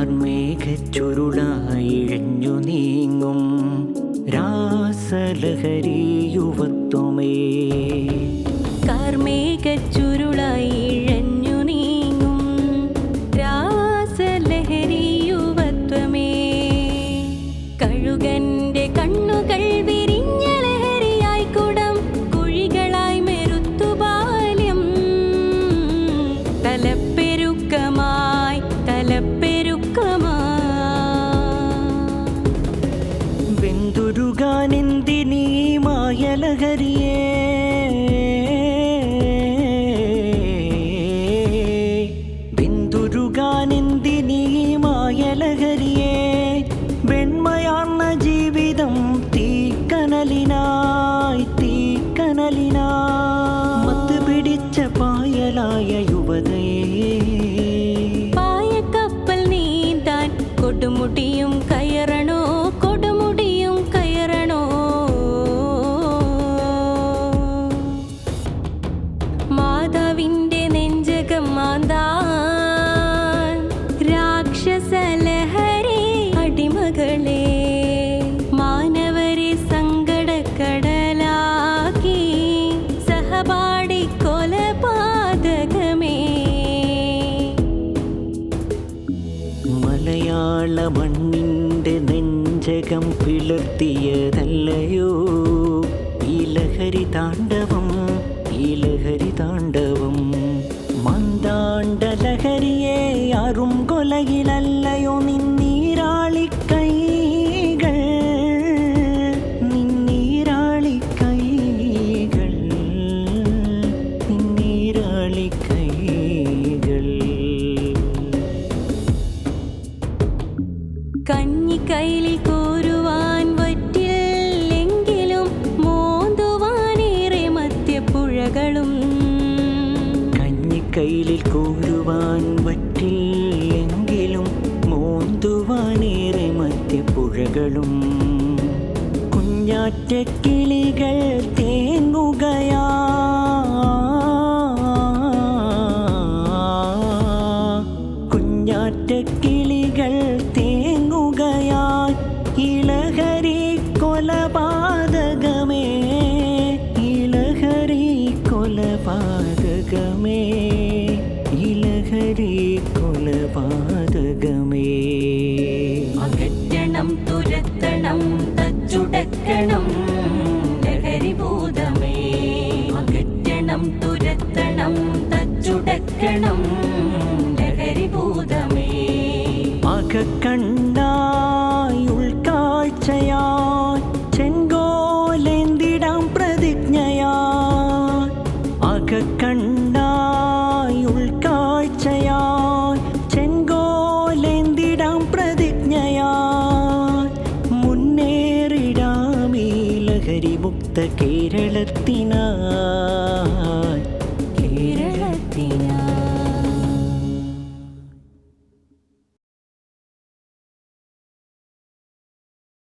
കാർമേഘച്ചുരുളായിഴഞ്ഞു നീങ്ങും രാസലഹരി യുവത്വമേ കാർമേഘച്ചുരുളായി മായലഹരിയേ വെന്തുരുകാനെന്തിനീ മായലഹരിയേ വെണ്മയാർന്ന ജീവിതം തീക്കനലിനായി തീക്കനലിനായി മത്ത് പിടിച്ച പായലായ യുവതയേ പായക്കപ്പൽ നീന്താൻ കൊടുമുടിയും മലയാള മണ്ണിന്റെ നെഞ്ചകം പിളർത്തിയതല്ലയോ? ഇലഹരി ലഹരി താണ്ഡവം ഇലഹരി ലഹരി താണ്ഡവം. മന്ദാണ്ട ലഹരിയെ അറും കൊലയിലല്ലയോ നിന്നീരാളിക്കൈകൾ? നിന്നീരാളിക്കൈകൾ നിന്നീരാളി കഞ്ഞി കയ്യിൽ കോരുവാൻ പറ്റില്ലെങ്കിലും മോന്തുവാനേറെ മധ്യപ്പുഴകളും കഞ്ഞിക്കൈലിൽ കോരുവാൻ പറ്റില്ലെങ്കിലും മോന്തുവാനേറെ മധ്യപ്പുഴകളും കുഞ്ഞാറ്റ ഇളഹരി കൊലപാതകമേ ഇളഹരി കൊലപാതകമേ ഇളഹരി കൊലപാതകമേ. അകറ്റണം തുരത്തണം തച്ചുടക്കണം ലഹരിഭൂതമേ അകറ്റണം തുരത്തണം തച്ചുടക്കണം ലഹരിഭൂതമേ അകക്കണ്ടായി കേരളത്തിന്